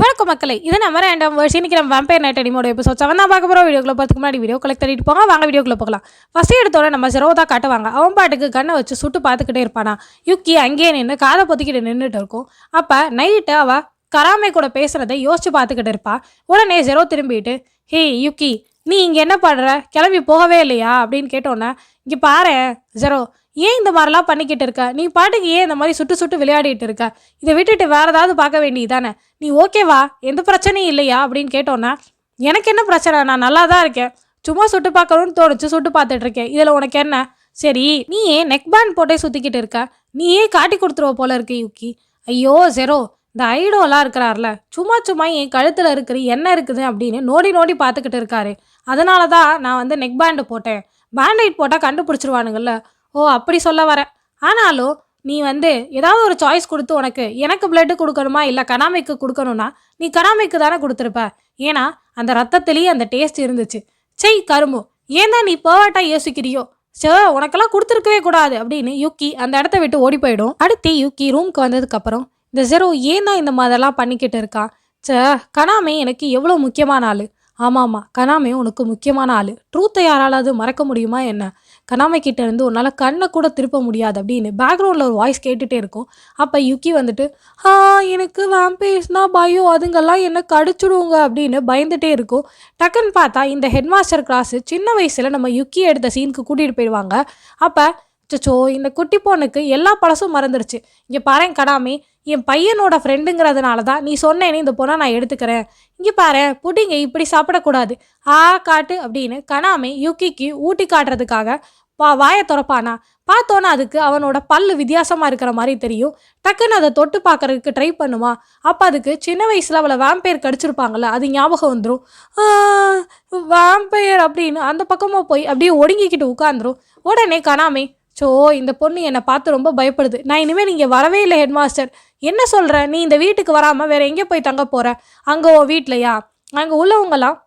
வணக்கம் மக்களை. இது நம்ம ரேண்டம் வேர்ஸ் இன்னைக்கு நம்ம வம்பையர் நைட் அடிமோட எபிசோட் செவன் தான் பார்க்க போகிறோம் வீடியோக்குள்ள பார்த்துக்கு முன்னாடி வீடியோ கலெக்ட் பண்ணிட்டு போங்க. வாங்க வீடியோக்குள்ள போகலாம். ஃபஸ்ட் எடுத்தோட நம்ம சிரோதா காட்டுவாங்க. அவன் பாட்டுக்கு கண்ணை வச்சு சுட்டு பார்த்துக்கிட்டே இருப்பானா? யுக்கி அங்கேயே நின்று காதை பொத்திக்கிட்டு நின்றுட்டு இருக்கும். அப்போ நைட்டு அவள் கராமை கூட பேசுகிறத யோசிச்சு பார்த்துக்கிட்டு இருப்பா. உடனே ஜெரோ திரும்பிட்டு ஹே யுக்கி நீ இங்கே என்ன பண்ணுற கிளம்பி போகவே இல்லையா? அப்படின்னு கேட்டோன்னே இங்கே பாரு ஜெரோ ஏன் இந்த மாதிரிலாம் பண்ணிக்கிட்டு இருக்க? நீ பாட்டுக்கு ஏன் இந்த மாதிரி சுட்டு சுட்டு விளையாடிட்டு இருக்க? இதை விட்டுட்டு வேற ஏதாவது பார்க்க வேண்டியதானே நீ ஓகேவா எந்த பிரச்சனையும் இல்லையா? அப்படின்னு கேட்டோன்னே எனக்கு என்ன பிரச்சனை? நான் நல்லா தான் இருக்கேன். சும்மா சுட்டு பார்க்கணும்னு தோணுச்சு சுட்டு பார்த்துட்டு இருக்கேன். இதில் உனக்கு என்ன? சரி நீ ஏன் நெக் பேண்ட் போட்டே சுற்றிக்கிட்டு இருக்க? நீ ஏன் காட்டி கொடுத்துருவ போல இருக்கு யூக்கி. ஐயோ ஜெரோ இந்த ஐடோலாம் இருக்கிறார்ல சும்மா சும்மா என் கழுத்தில் இருக்கிற என்ன இருக்குது அப்படின்னு நோடி நோடி பார்த்துக்கிட்டு இருக்காரு. அதனால தான் நான் வந்து நெக் பேண்டு போட்டேன். பேண்டைட் போட்டால் கண்டுபிடிச்சிருவானுங்கள்ல ஓ அப்படி சொல்ல வரேன் ஆனாலும் நீ வந்து ஏதாவது ஒரு சாய்ஸ் கொடுத்து உனக்கு எனக்கு பிளட்டு கொடுக்கணுமா இல்லை கனாமைக்கு கொடுக்கணும்னா நீ கனாமைக்கு தானே கொடுத்துருப்ப. ஏன்னா அந்த ரத்தத்திலேயே அந்த டேஸ்ட் இருந்துச்சு. செய் கரும்பு. ஏன் தான் நீ பர்வர்ட்டாக யோசிக்கிறியோ? சே உனக்கெல்லாம் கொடுத்துருக்கவே கூடாது அப்படின்னு யுக்கி அந்த இடத்த விட்டு ஓடி போயிடும். அடுத்து யுக்கி ரூம்க்கு வந்ததுக்கப்புறம் இந்த ஜெரோ ஏன் தான் இந்த மாதிரிலாம் பண்ணிக்கிட்டு இருக்கான் ச கனாமே எனக்கு எவ்வளோ முக்கியமான ஆள். ஆமாம்மா கனாமே உனக்கு முக்கியமான ஆள். ட்ரூத்தை யாராலாவது மறக்க முடியுமா என்ன? கனாமை கிட்ட இருந்து உன்னால் கண்ணை கூட திருப்ப முடியாது அப்படின்னு பேக்ரவுண்டில் ஒரு வாய்ஸ் கேட்டுகிட்டே இருக்கும். அப்போ யுக்கி வந்துட்டு ஆ எனக்கு வேம்பேஸ்னா பயோ அதுங்கெல்லாம் என்ன கடிச்சுடுவோங்க அப்படின்னு பயந்துட்டே இருக்கும். டக்குன்னு பார்த்தா இந்த ஹெட் மாஸ்டர் கிளாஸ் சின்ன வயசில் நம்ம யுக்கி எடுத்த சீனுக்கு கூட்டிகிட்டு போயிடுவாங்க. அப்போ சச்சோ இந்த குட்டி பொண்ணுக்கு எல்லா பழசும் மறந்துடுச்சு இங்கே பாருங்க கடாமே என் பையனோட ஃப்ரெண்டுங்கிறதுனால தான் நீ சொன்னேனே இந்த பொண்ணை நான் எடுத்துக்கிறேன். இங்கே பாரு புட்டிங்க இப்படி சாப்பிடக்கூடாது. ஆ காட்டு அப்படின்னு கனாமே யுக்கிக்கு ஊட்டி காட்டுறதுக்காக வா வாயை திறப்பானா? பார்த்தோன்னா அதுக்கு அவனோட பல்லு வித்தியாசமாக இருக்கிற மாதிரி தெரியும். டக்குன்னு அதை தொட்டு பார்க்கறதுக்கு ட்ரை பண்ணுமா அப்போ அதுக்கு சின்ன வயசில் அவளை வேம்பயர் கடிச்சிருப்பாங்கல்ல அது ஞாபகம் வந்துடும் வேம்பயர் அப்படின்னு அந்த பக்கமாக போய் அப்படியே ஒடுங்கிக்கிட்டு உட்காந்துரும் உடனே கனாமே சோ இந்த பொண்ணு என்னை பார்த்து ரொம்ப பயப்படுது. நான் இனிமேல் நீங்கள் வரவே இல்லை ஹெட் மாஸ்டர் என்ன சொல்கிற நீ இந்த வீட்டுக்கு வராமல் வேறு எங்கே போய் தங்க போகிற அங்கே ஓ வீட்லையா? அங்கே உள்ளவங்களாம்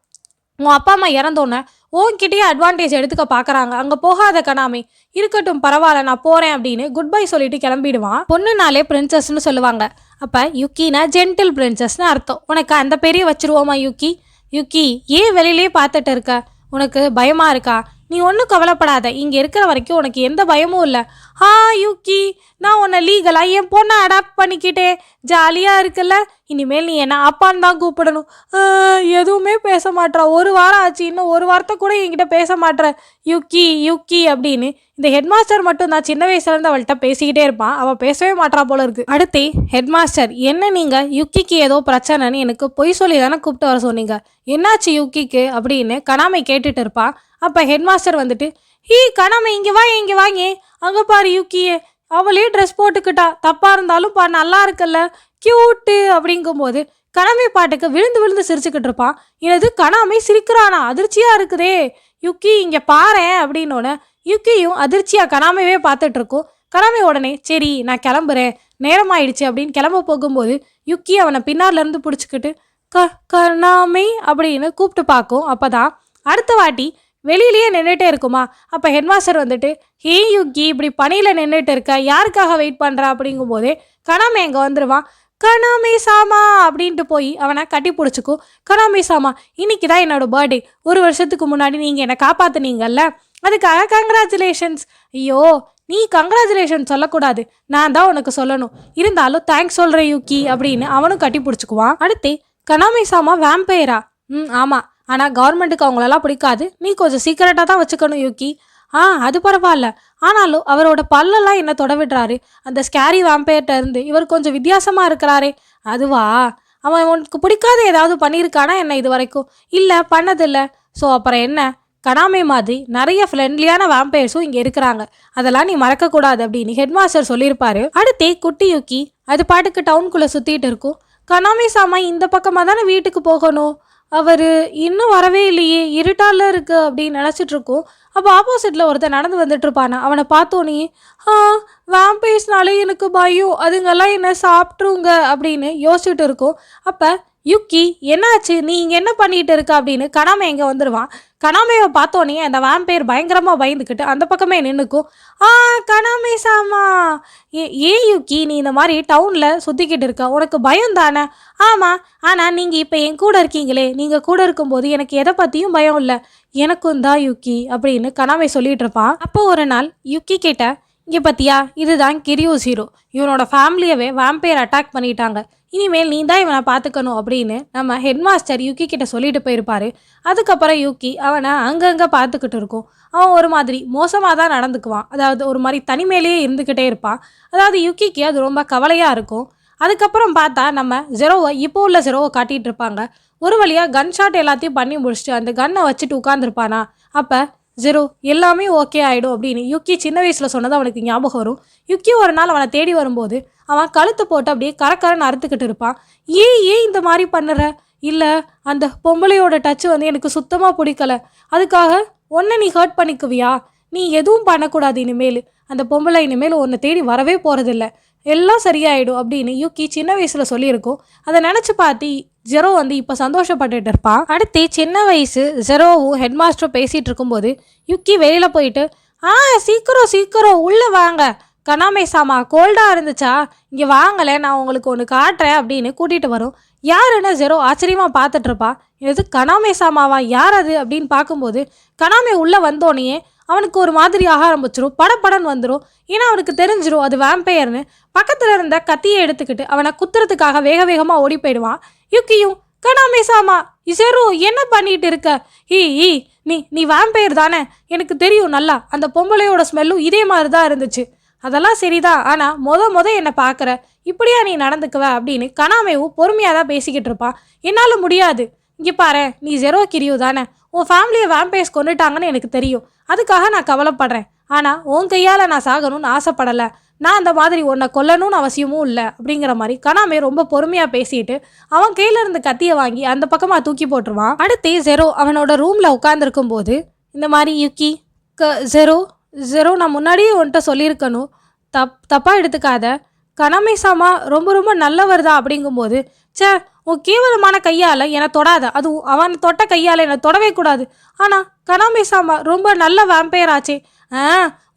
உன் அப்பா அம்மா இறந்தோன்னே உன்கிட்டயே அட்வான்டேஜ் எடுத்துக்க பார்க்குறாங்க அங்கே போகாத கனாமி இருக்கட்டும் பரவாயில்ல நான் போகிறேன் அப்படின்னு குட் பை சொல்லிட்டு கிளம்பிடுவான். பொண்ணுனாலே பிரின்சஸ்னு சொல்லுவாங்க. அப்போ யுக்கினா ஜென்டில் பிரின்சஸ்னு அர்த்தம். உனக்கு அந்த பேரையே வச்சுருவோமா யுக்கி? யுக்கி ஏன் வெளியிலே பார்த்துட்டு இருக்க? உனக்கு பயமாக இருக்கா? நீ ஒன்றும் கவலைப்படாத. இங்கே இருக்கிற வரைக்கும் உனக்கு எந்த பயமும் இல்லை. ஆ யூக்கி நான் உன்னை லீகலாக என் பொண்ணை அடாப்ட் பண்ணிக்கிட்டேன். ஜாலியாக இருக்குல்ல? இனிமேல் நீ என்ன அப்பான்னு தான் கூப்பிடணும். எதுவுமே பேச மாட்றா. ஒரு வாரம் ஆச்சு இன்னும் ஒரு வாரத்தை கூட என்கிட்ட பேச மாட்ற. யுக்கி யுக்கி அப்படின்னு. இந்த ஹெட்மாஸ்டர் மட்டும் தான் சின்ன வயசுலேருந்து அவள்கிட்ட பேசிக்கிட்டே இருப்பான். அவள் பேசவே மாட்றா போல இருக்கு. அடுத்து ஹெட்மாஸ்டர் என்ன நீங்கள் யுக்கிக்கு ஏதோ பிரச்சனைன்னு எனக்கு பொய் சொல்லி தானே கூப்பிட்டு வர சொன்னீங்க. என்னாச்சு யுக்கிக்கு அப்படின்னு கனாமை கேட்டுட்டு இருப்பான். அப்போ ஹெட் மாஸ்டர் வந்துட்டு ஹீ கனாமை இங்கே வா இங்கே வாங்க அங்கே பாரு யுக்கியே. அவளே ட்ரெஸ் போட்டுக்கிட்டா. தப்பாக இருந்தாலும் பா நல்லா இருக்குல்ல. கியூட்டு அப்படிங்கும்போது கணமை பாட்டுக்கு விழுந்து விழுந்து சிரிச்சுக்கிட்டு இருப்பான். எனது கணாமை சிரிக்கிறானா? அதிர்ச்சியாக இருக்குதே. யுக்கி இங்கே பாரேன் அப்படின்னோடனே யுக்கியும் அதிர்ச்சியாக கணாமையே பார்த்துட்டு கணாமை உடனே சரி நான் கிளம்புறேன். நேரமாயிடுச்சு அப்படின்னு கிளம்ப போகும்போது யுக்கி அவனை பின்னார்லேருந்து இருந்து பிடிச்சிக்கிட்டு க கணாமை அப்படின்னு கூப்பிட்டு பார்க்கும். அப்போ தான் அடுத்த வாட்டி வெளியிலேயே நின்றுட்டே இருக்குமா? அப்போ ஹெட்மாஸ்டர் வந்துட்டு ஹே யுக்கி இப்படி பணியில் நின்றுட்டு இருக்க யாருக்காக வெயிட் பண்ணுறா அப்படிங்கும்போதே கணாமே அங்கே வந்துடுவான் கனாமே சாமா அப்படின்ட்டு போய் அவனை கட்டி பிடிச்சிக்கும். கனாமே சாமா இன்னைக்கு தான் என்னோடய பர்த்டே ஒரு வருஷத்துக்கு முன்னாடி நீங்கள் என்னை காப்பாற்றுனீங்கல்ல அதுக்காக கங்க்ராச்சுலேஷன்ஸ் ஐயோ நீ கங்க்ராச்சுலேஷன் சொல்லக்கூடாது. நான் தான் உனக்கு சொல்லணும். இருந்தாலும் தேங்க்ஸ் சொல்கிறேன் யூக்கி அப்படின்னு அவனும் கட்டி பிடிச்சிக்குவான். அடுத்து கனாமே சாமா வேம்பயரா ம் ஆமாம் ஆனால் கவர்மெண்ட்டுக்கு அவங்களெல்லாம் பிடிக்காது. நீ கொஞ்சம் சீக்கிரட்டாக தான் வச்சுக்கணும் யூக்கி ஆ அது பரவாயில்ல. ஆனாலும் அவரோட பல்லெல்லாம் என்ன தொட விடுறாரு அந்த ஸ்கேரி வேம்பயர்ட்ட இருந்து இவர் கொஞ்சம் வித்தியாசமாக இருக்கிறாரே. அதுவா? அவன் உனக்கு பிடிக்காத ஏதாவது பண்ணியிருக்கானா என்ன இது வரைக்கும் இல்லை பண்ணதில்லை. ஸோ அப்புறம் என்ன? கனாமே மாதிரி நிறைய ஃப்ரெண்ட்லியான வேம்பயர்ஸும் இங்கே இருக்கிறாங்க. அதெல்லாம் நீ மறக்கக்கூடாது அப்படின்னு ஹெட் மாஸ்டர் சொல்லியிருப்பாரு. அடுத்து குட்டி யூக்கி அது பாட்டுக்கு டவுனுக்குள்ளே சுற்றிட்டு இருக்கும். கனாமி சாமா இந்த பக்கமாக தானே வீட்டுக்கு போகணும்? அவர் இன்னும் வரவே இல்லையே இருட்டால இருக்கு அப்படின்னு நினச்சிட்டு இருக்கோம். அப்போ ஆப்போசிட்டில் ஒருத்தன் நடந்து வந்துட்டு இருப்பானா? அவனை பார்த்தோன்னே ஆ வேம்பேஸ்னாலே எனக்கு பயம். அதுங்கெல்லாம் என்ன சாப்பிட்ருங்க அப்படின்னு யோசிச்சுட்டு இருக்கோம். அப்போ யுக்கி என்னாச்சு? நீ இங்கே என்ன பண்ணிகிட்டு இருக்க? அப்படின்னு கனாமே இங்கே வந்துடுவான் கணாமையை பார்த்தோன்னே அந்த வேம்பயர் பயங்கரமாக பயந்துக்கிட்டு அந்த பக்கமே நின்றுக்கும் ஆ கனாமே சாமா ஏ ஏன் யுக்கி நீ இந்த மாதிரி டவுனில் சுற்றிக்கிட்டு இருக்க. உனக்கு பயம் தானே? ஆமாம் ஆனால் நீங்கள் இப்போ என் கூட இருக்கீங்களே. நீங்கள் கூட இருக்கும்போது எனக்கு எதை பற்றியும் பயம் இல்லை. எனக்கும் தான் யுக்கி அப்படின்னு கணாமை சொல்லிகிட்டு இருப்பான். அப்போ ஒரு நாள் யுக்கி கிட்ட இங்கே பார்த்தியா இதுதான் கிரியோ ஜீரோ. இவனோட ஃபேமிலியவே வேம்பயர் அட்டாக் பண்ணிட்டாங்க. இனிமேல் நீ தான் இவனை பார்த்துக்கணும் அப்படின்னு நம்ம ஹெட் மாஸ்டர் கிட்ட சொல்லிட்டு போயிருப்பாரு. அதுக்கப்புறம் யுக்கி அவனை அங்கங்கே பார்த்துக்கிட்டு இருக்கும். அவன் ஒரு மாதிரி மோசமாக தான் நடந்துக்குவான். அதாவது ஒரு மாதிரி தனிமையிலேயே இருந்துக்கிட்டே இருப்பான். அதாவது யுகிக்கு அது ரொம்ப கவலையாக இருக்கும். அதுக்கப்புறம் பார்த்தா நம்ம ஜெரோவை இப்போ உள்ள ஜெரோவை காட்டிகிட்டு இருப்பாங்க. ஒரு வழியாக கன் ஷாட் எல்லாத்தையும் பண்ணி முடிச்சுட்டு அந்த கன்னை வச்சுட்டு உட்காந்துருப்பானா அப்போ ஜெரோ எல்லாமே ஓகே ஆகிடும் அப்படின்னு யுக்கி சின்ன வயசில் சொன்னது அவனுக்கு ஞாபகம் வரும். யுக்கி ஒரு நாள் அவனை தேடி வரும்போது அவன் கழுத்தை போட்டு அப்படியே கரக்கரன்னு அறுத்துக்கிட்டு இருப்பான். ஏன் ஏன் இந்த மாதிரி பண்ணுற? இல்லை அந்த பொம்பளையோட டச்சு வந்து எனக்கு சுத்தமாக பிடிக்கல. அதுக்காக ஒன்றை நீ ஹர்ட் பண்ணிக்குவியா? நீ எதுவும் பண்ணக்கூடாது இனிமேல். அந்த பொம்பளை இனிமேல் உன்னை தேடி வரவே போகிறதில்ல எல்லாம் சரியாயிடும் அப்படின்னு யுக்கி சின்ன வயசில் சொல்லியிருக்கோம். அதை நினச்சி பார்த்து ஜெரோ வந்து இப்போ சந்தோஷப்பட்டுட்டு இருப்பான். அடுத்து சின்ன வயசு ஜெரோவும் ஹெட் மாஸ்டரும் பேசிகிட்டு இருக்கும்போது யுக்கி வெளியில் போயிட்டு ஆ சீக்கிரம் சீக்கிரம் உள்ளே வாங்க. கனாமேசாமா கோல்டாக இருந்துச்சா? இங்கே வாங்கலை நான் உங்களுக்கு ஒன்று காட்டுறேன் அப்படின்னு கூட்டிகிட்டு வரும். யாருன்னு ஜெரோ ஆச்சரியமாக பார்த்துட்ருப்பா இது கனாமே சாமாவா யார் அது? அப்படின்னு பார்க்கும்போது கனாமே உள்ளே வந்தோடனே அவனுக்கு ஒரு மாதிரி ஆக ஆரம்பிச்சிடும் படப்படன் வந்துடும் ஏன்னா அவனுக்கு தெரிஞ்சிடும் அது வேம்பையர்னு பக்கத்தில் இருந்த கத்தியை எடுத்துக்கிட்டு அவனை குத்துறதுக்காக வேக வேகமாக ஓடி போயிடுவான். யுக்கியும் கனாமே சாமா இசரு என்ன பண்ணிட்டு இருக்க? ஈ ஈ நீ நீ வேம்பையர் தானே? எனக்கு தெரியும் நல்லா அந்த பொம்பளையோட ஸ்மெல்லும் இதே மாதிரி தான் இருந்துச்சு. அதெல்லாம் சரிதான் ஆனால் மொத மொத என்னை பார்க்குற இப்படியா நீ நடந்துக்குவ அப்படின்னு கனாமேவும் பொறுமையாக தான் பேசிக்கிட்டு இருப்பான் என்னால் முடியாது. இங்கே பாரு நீ ஜெரோ கிரியோ தானே. உன் ஃபேமிலியை வேம்பேஸ் கொண்டுட்டாங்கன்னு எனக்கு தெரியும். அதுக்காக நான் கவலைப்படுறேன். ஆனால் உன் கையால் நான் சாகணும்னு ஆசைப்படலை. நான் அந்த மாதிரி உன்னை கொல்லணும்னு அவசியமும் இல்லை அப்படிங்கிற மாதிரி கனாமே ரொம்ப பொறுமையாக பேசிட்டு அவன் கையில இருந்து கத்தியை வாங்கி அந்த பக்கமாக தூக்கி போட்டுருவான். அடுத்து ஜெரோ அவனோட ரூமில் உட்காந்துருக்கும் போது இந்த மாதிரி யுக்கி க ஜெரோ ஜெரோ நான் முன்னாடியே உன்கிட்ட சொல்லியிருக்கணும். தப் தப்பாக எடுத்துக்காத. கனமை சாமா ரொம்ப ரொம்ப நல்லவர் தான் அப்படிங்கும்போது ச்சே உன் கேவலமான கையால் என்னை தொடாத. அது அவன் தொட்ட கையால் என்னை தொடவே கூடாது. ஆனால் கனாமே சாமா ரொம்ப நல்ல வேம்பையர் ஆச்சே. ஆ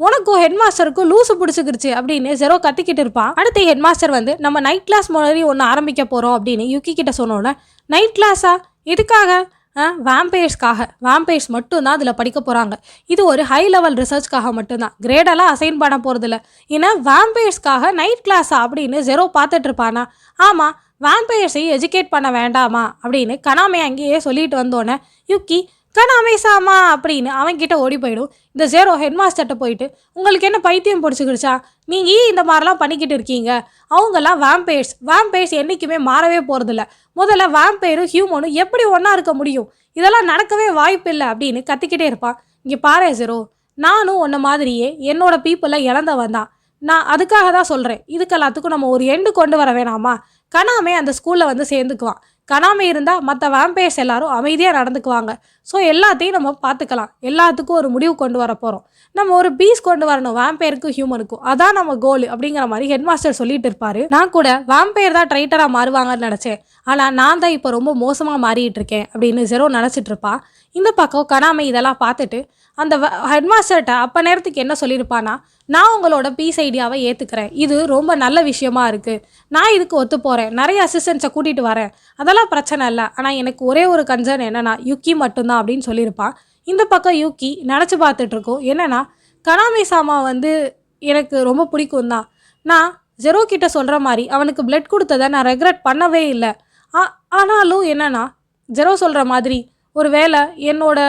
உனக்கும் ஹெட் மாஸ்டருக்கும் லூசு பிடிச்சிக்கிருச்சு அப்படின்னு ஜெரோ கத்திக்கிட்டு இருப்பான் அடுத்து ஹெட் மாஸ்டர் வந்து நம்ம நைட் கிளாஸ் மாதிரி ஒன்று ஆரம்பிக்க போகிறோம் அப்படின்னு யுக்கி கிட்ட சொன்னோன்னே நைட் கிளாஸா எதுக்காக? வேம்பயர்ஸ்க்காக வேம்பையர்ஸ் மட்டும்தான் அதில் படிக்க போகிறாங்க இது ஒரு ஹை லெவல் ரிசர்ச்க்காக மட்டும்தான். கிரேடெல்லாம் அசைன் பண்ண போகிறதில்ல ஏன்னா வேம்பையர்ஸ்க்காக நைட் கிளாஸா அப்படின்னு ஜெரோ பார்த்துட்டு இருப்பானா? ஆமாம் வேம்பயர்ஸை எஜுகேட் பண்ண வேண்டாமா? அப்படின்னு கனாமே அங்கேயே சொல்லிட்டு வந்தோன்னே யுக்கி கனாமே சாமா அப்படின்னு அவன்கிட்ட ஓடி போயிடும். இந்த ஜேரோ ஹெட் மாஸ்டர்கிட்ட போயிட்டு உங்களுக்கு என்ன பைத்தியம் பிடிச்சிக்கிடுச்சா? நீங்கள் ஏன் இந்த மாதிரிலாம் பண்ணிக்கிட்டு இருக்கீங்க? அவங்கெல்லாம் வேம்பயர்ஸ் வேம்பயர்ஸ் என்றைக்குமே மாறவே போகிறதில்ல முதல்ல வேம்பேரும் ஹியூமனும் எப்படி ஒன்றா இருக்க முடியும்? இதெல்லாம் நடக்கவே வாய்ப்பு இல்லை அப்படின்னு கத்திக்கிட்டே இருப்பான். இங்கே பாரு ஜெரோ நானும் உன்ன மாதிரியே என்னோட பீப்புளை இழந்தவன் தான். நான் அதுக்காக தான் சொல்கிறேன் இதுக்கு எல்லாத்துக்கும் நம்ம ஒரு எண்டு கொண்டு வர வேணாமா? கனாமே அந்த ஸ்கூலில் வந்து சேர்ந்துக்குவான். கனாமே இருந்தால் மற்ற வேம்பயர்ஸ் எல்லாரும் அமைதியாக நடந்துக்குவாங்க. ஸோ எல்லாத்தையும் நம்ம பார்த்துக்கலாம். எல்லாத்துக்கும் ஒரு முடிவு கொண்டு வர போகிறோம் நம்ம ஒரு பீஸ் கொண்டு வரணும். வேம்பயருக்கும் ஹியூமனுக்கும் அதான் நம்ம கோல் அப்படிங்கிற மாதிரி ஹெட் மாஸ்டர் சொல்லிட்டு இருப்பாரு. நான் கூட வேம்பயர் தான் ட்ரைட்டராக மாறுவாங்கன்னு நினச்சேன். ஆனால் நான் தான் இப்போ ரொம்ப மோசமாக மாறிட்டு இருக்கேன் அப்படின்னு ஜெரோ நினச்சிட்டு இருப்பா. இந்த பக்கம் கணாமை இதெல்லாம் பார்த்துட்டு அந்த ஹெட் மாஸ்டர்கிட்ட அப்போ நேரத்துக்கு என்ன சொல்லியிருப்பானா நான் உங்களோட பீஸ் ஐடியாவை ஏற்றுக்கிறேன் இது ரொம்ப நல்ல விஷயமா இருக்குது நான் இதுக்கு ஒத்து போகிறேன் நிறைய அசிஸ்டன்ஸை கூட்டிகிட்டு வரேன். அதெல்லாம் பிரச்சனை இல்லை. ஆனால் எனக்கு ஒரே ஒரு கன்சர்ன் என்னென்னா யுக்கி மட்டும்தான் அப்படின்னு சொல்லியிருப்பான் இந்த பக்கம் யூக்கி நினச்சி பார்த்துட்ருக்கோம். என்னென்னா கனாமி சாமா வந்து எனக்கு ரொம்ப பிடிக்கும் தான். நான் ஜெரோ கிட்ட சொல்கிற மாதிரி அவனுக்கு பிளட் கொடுத்ததை நான் ரெக்ரெட் பண்ணவே இல்லை. ஆனாலும் என்னன்னா ஜெரோ சொல்கிற மாதிரி ஒரு வேளை என்னோட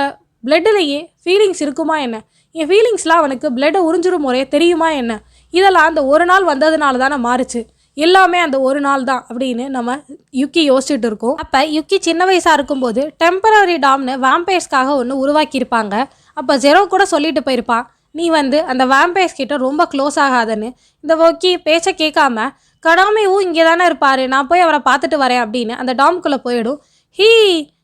பிளட்டிலேயே ஃபீலிங்ஸ் இருக்குமா என்ன? என் ஃபீலிங்ஸ்லாம் அவனுக்கு பிளட்டை உறிஞ்சிடும் முறையே தெரியுமா என்ன? இதெல்லாம் அந்த ஒரு நாள் வந்ததுனால தானே மாறுச்சு. எல்லாமே அந்த ஒரு நாள் தான் அப்படின்னு நம்ம யுக்கி யோசிச்சுட்டு இருக்கோம். அப்போ யுக்கி சின்ன வயசாக இருக்கும்போது டெம்பரரி டாம்னு வேம்பயர்ஸ்க்காக ஒன்று உருவாக்கியிருப்பாங்க. அப்போ ஜெரோ கூட சொல்லிட்டு போயிருப்பான் நீ வந்து அந்த வேம்பயர்ஸ் கிட்ட ரொம்ப க்ளோஸ் ஆகாதன்னு. இந்த ஒக்கி பேச்சை கேட்காம கடாமையும் இங்கே தானே இருப்பார் நான் போய் அவரை பார்த்துட்டு வரேன் அப்படின்னு அந்த டாம்குள்ளே போயிடும். ஹீ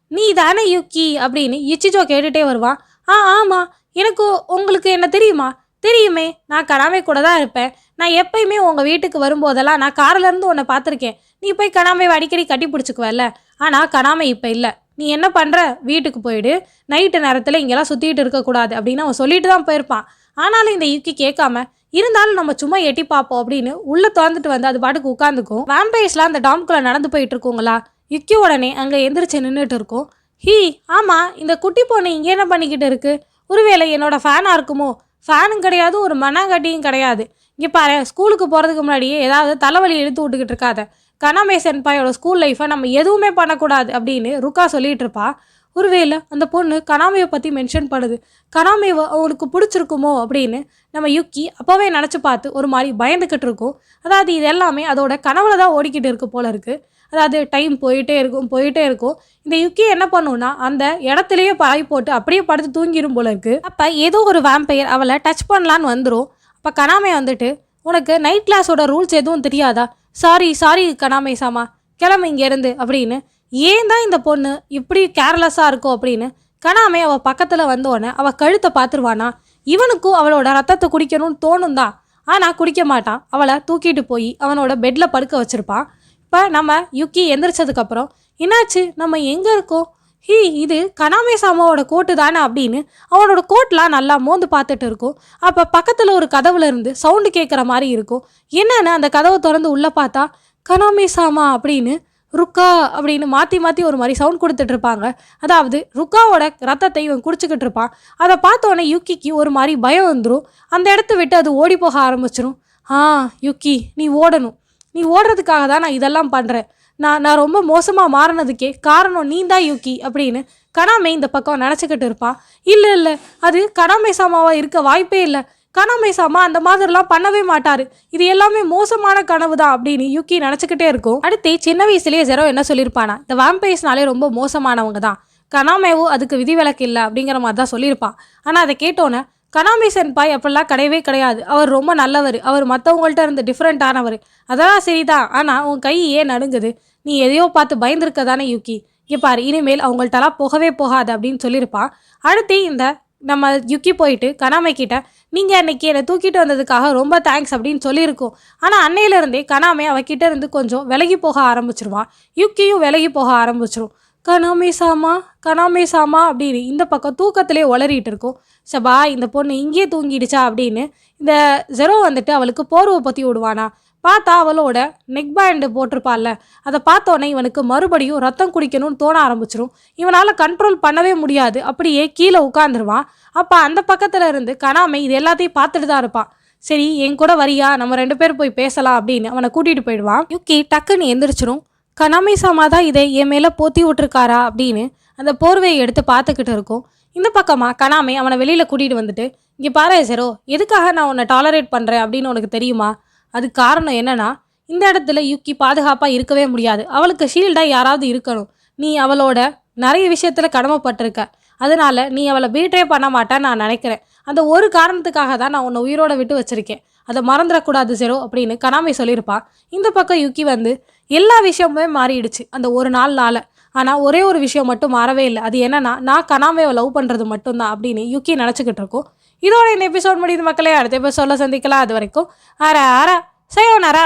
நீ தானே யுக்கி? அப்படின்னு இச்சிஜோ கேட்டுட்டே வருவான். ஆ ஆமாம் எனக்கு உங்களுக்கு என்ன தெரியுமா? தெரியுமே நான் கனாமை கூட தான் இருப்பேன். நான் எப்பயுமே உங்கள் வீட்டுக்கு வரும்போதெல்லாம் நான் கார்லேருந்து உன்னை பார்த்துருக்கேன். நீ போய் கனாமையை அடிக்கடி கட்டி பிடிச்சிக்குவல்ல. ஆனால் கனாமை இப்போ இல்லை. நீ என்ன பண்ணுற வீட்டுக்கு போயிடு. நைட்டு நேரத்தில் இங்கெல்லாம் சுற்றிட்டு இருக்கக்கூடாது அப்படின்னு அவன் சொல்லிட்டு தான் போயிருப்பான். ஆனாலும் இந்த யுக்கி கேட்காம இருந்தாலும் நம்ம சும்மா எட்டி பார்ப்போம் அப்படின்னு உள்ளே திறந்துட்டு வந்து அது பாட்டுக்கு உட்காந்துக்கும் வேம்பைஸ்லாம் அந்த டாம்குள்ளே நடந்து போயிட்டு இருக்குங்களா? யுக்கி உடனே அங்கே எந்திரிச்சு நின்றுட்டு இருக்கும். ஹீ ஆமாம் இந்த குட்டி பொண்ணு இங்கே என்ன பண்ணிக்கிட்டு இருக்குது ஒருவேளை என்னோட ஃபேனாக இருக்குமோ? ஃபேனும் கிடையாது ஒரு மனங்கட்டியும் கிடையாது. இங்கே பாரு ஸ்கூலுக்கு போகிறதுக்கு முன்னாடியே ஏதாவது தலைவலி எடுத்து விட்டுக்கிட்டு இருக்காத. கனாமே சென்பாயோட ஸ்கூல் லைஃப்பை நம்ம எதுவுமே பண்ணக்கூடாது அப்படின்னு ருக்கா சொல்லிகிட்டு இருப்பா. ஒருவேளை அந்த பொண்ணு கனாமியை பற்றி மென்ஷன் பண்ணுது. கனாமியை அவளுக்கு பிடிச்சிருக்குமோ அப்படின்னு நம்ம யுக்கி அப்போவே நினச்சி பார்த்து ஒரு மாதிரி பயந்துக்கிட்டு இருக்கும். அதாவது இது எல்லாமே அதோட கனவுல தான் ஓடிக்கிட்டு இருக்கு போல இருக்குது அதாவது டைம் போயிட்டே இருக்கும் போயிட்டே இருக்கும். இந்த யுக்கி என்ன பண்ணுன்னா அந்த இடத்துலயே பாய் போட்டு அப்படியே படுத்து தூங்கிடும் போல இருக்கு. அப்போ ஏதோ ஒரு வேம்பையர் அவளை டச் பண்ணலான்னு வந்துடும் அப்போ கனாமே வந்துட்டு உனக்கு நைட் கிளாஸோட ரூல்ஸ் எதுவும் தெரியாதா? சாரி சாரி கனாமே சாமா. கிளம்பு இங்கேருந்து அப்படின்னு. ஏன் தான் இந்த பொண்ணு இப்படி கேர்லெஸ்ஸாக இருக்கும் அப்படின்னு. கனாமே அவள் பக்கத்தில் வந்தோடனே அவள் கழுத்தை பார்த்துருவானா? இவனுக்கும் அவளோட ரத்தத்தை குடிக்கணும்னு தோணும் தான் ஆனால் குடிக்க மாட்டான். அவளை தூக்கிட்டு போய் அவனோட பெட்டில் படுக்க வச்சுருப்பான். இப்போ நம்ம யுக்கி எந்திரிச்சதுக்கப்புறம் என்னாச்சு? நம்ம எங்கே இருக்கோம்? ஹீ இது கனாமே சாமாவோட கோட்டு தானே? அப்படின்னு அவனோட கோட்லாம் நல்லா மோந்து பார்த்துட்டு இருக்கும். அப்போ பக்கத்தில் ஒரு கதவுல இருந்து சவுண்டு கேட்குற மாதிரி இருக்கும். என்னன்னு அந்த கதவை திறந்து உள்ளே பார்த்தா கனாமே சாமா அப்படின்னு ருக்கா அப்படின்னு மாற்றி மாற்றி ஒரு மாதிரி சவுண்ட் கொடுத்துட்டு இருப்பாங்க. அதாவது ருக்காவோட ரத்தத்தை இவன் குடிச்சிக்கிட்டு இருப்பான். அதை பார்த்தோன்னே யுக்கிக்கு ஒரு மாதிரி பயம் வந்துடும் அந்த இடத்த விட்டு அது ஓடி போக ஆரம்பிச்சிடும் ஆ யுக்கி நீ ஓடணும். நீ ஓடுறதுக்காக தான் நான் இதெல்லாம் பண்ணுறேன் நான் நான் ரொம்ப மோசமாக மாறினதுக்கே காரணம் நீ தான் யூக்கி அப்படின்னு கனாமே இந்த பக்கம் நினச்சிக்கிட்டு இருப்பான் இல்லை இல்லை அது கனாமே சாமாவாக இருக்க வாய்ப்பே இல்லை. கனாமே சாமா அந்த மாதிரிலாம் பண்ணவே மாட்டார். இது எல்லாமே மோசமான கனவு தான் அப்படின்னு யூக்கி நினச்சிக்கிட்டே இருக்கும். அடுத்து சின்ன வயசுலேயே ஜெரோ என்ன சொல்லியிருப்பானா? இந்த வாம்பைஸ்னாலே ரொம்ப மோசமானவங்க தான். கனாமேவும் அதுக்கு விதிவிலக்கு இல்லை அப்படிங்கிற மாதிரி தான் சொல்லியிருப்பான் ஆனால் அதை கேட்டோன்னே கனாமி சென்பாய் அப்படிலாம் கிடையவே கிடையாது. அவர் ரொம்ப நல்லவர். அவர் மற்றவங்கள்ட்ட இருந்து டிஃப்ரெண்ட்டானவர் அதெல்லாம் சரிதான். ஆனால் உன் கை ஏன் நடுங்குது? நீ எதையோ பார்த்து பயந்துருக்க தானே யூக்கி இங்கே பாரு இனிமேல் அவங்கள்ட்டலாம் போகவே போகாது அப்படின்னு சொல்லியிருப்பான். அடுத்து இந்த நம்ம யுக்கி போயிட்டு கனாமை கிட்ட நீங்கள் அன்னைக்கு என்னை தூக்கிட்டு வந்ததுக்காக ரொம்ப தேங்க்ஸ் அப்படின்னு சொல்லியிருக்கோம். ஆனால் அன்னையிலேருந்தே கனாமே அவகிட்ட இருந்து கொஞ்சம் விலகி போக ஆரம்பிச்சிருவான். யுக்கியும் விலகி போக ஆரம்பிச்சிரும். கனாமே சாமா கனாமே சாமா அப்படின்னு இந்த பக்கம் தூக்கத்திலே உளறிட்டு இருக்கும். சபா இந்த பொண்ணு இங்கேயே தூங்கிடுச்சா அப்படின்னு இந்த ஜெரோ வந்துட்டு அவளுக்கு போர்வை பற்றி விடுவானா. பார்த்தா அவளோட நெக் பேண்டு போட்டிருப்பாள்ல. அதை பார்த்தோன்னே இவனுக்கு மறுபடியும் ரத்தம் குடிக்கணும்னு தோண ஆரம்பிச்சிடும் இவனால் கண்ட்ரோல் பண்ணவே முடியாது. அப்படியே கீழே உட்காந்துருவான் அப்போ அந்த பக்கத்தில் இருந்து கனாமை இது எல்லாத்தையும் பார்த்துட்டு தான் இருப்பான். சரி என் கூட வரியா? நம்ம ரெண்டு பேர் போய் பேசலாம் அப்படின்னு அவனை கூட்டிகிட்டு போயிடுவான். யுக்கி டக்குன்னு எந்திரிச்சிரும். கனாமை சாமா தான் இதை என் மேலே போத்தி விட்டுருக்காரா அப்படின்னு அந்த போர்வையை எடுத்து பார்த்துக்கிட்டு இருக்கும். இந்த பக்கமாக கனாமே அவனை வெளியில் கூட்டிகிட்டு வந்துட்டு இங்கே பாரு செரோ எதுக்காக நான் உன்னை டாலரேட் பண்ணுறேன் அப்படின்னு உனக்கு தெரியுமா? அதுக்கு காரணம் என்னென்னா இந்த இடத்துல யுக்கி பாதுகாப்பாக இருக்கவே முடியாது. அவளுக்கு ஷீல்டாக யாராவது இருக்கணும். நீ அவளோட நிறைய விஷயத்தில் கடமைப்பட்டிருக்க. அதனால நீ அவளை பீட்டே பண்ண மாட்டேன்னு நான் நினைக்கிறேன். அந்த ஒரு காரணத்துக்காக தான் நான் உன்னை உயிரோட விட்டு வச்சுருக்கேன். அதை மறந்துடக்கூடாது செரோ அப்படின்னு கனாமை சொல்லியிருப்பான் இந்த பக்கம் யுக்கி வந்து எல்லா விஷயமுமே மாறிடுச்சு. அந்த ஒரு நாள்னால ஆனால் ஒரே ஒரு விஷயம் மட்டும் மாறவே இல்லை. அது என்னன்னா நான் கனாமேவை லவ் பண்ணுறது மட்டும்தான் அப்படின்னு யுக்கி நினச்சிக்கிட்டு இருக்கோம். இதோட இந்த எபிசோட் முடியுது மக்களே. அடுத்த எபிசோடில் சந்திக்கலாம். அது வரைக்கும் ஆரா ஆரா சையோனாரா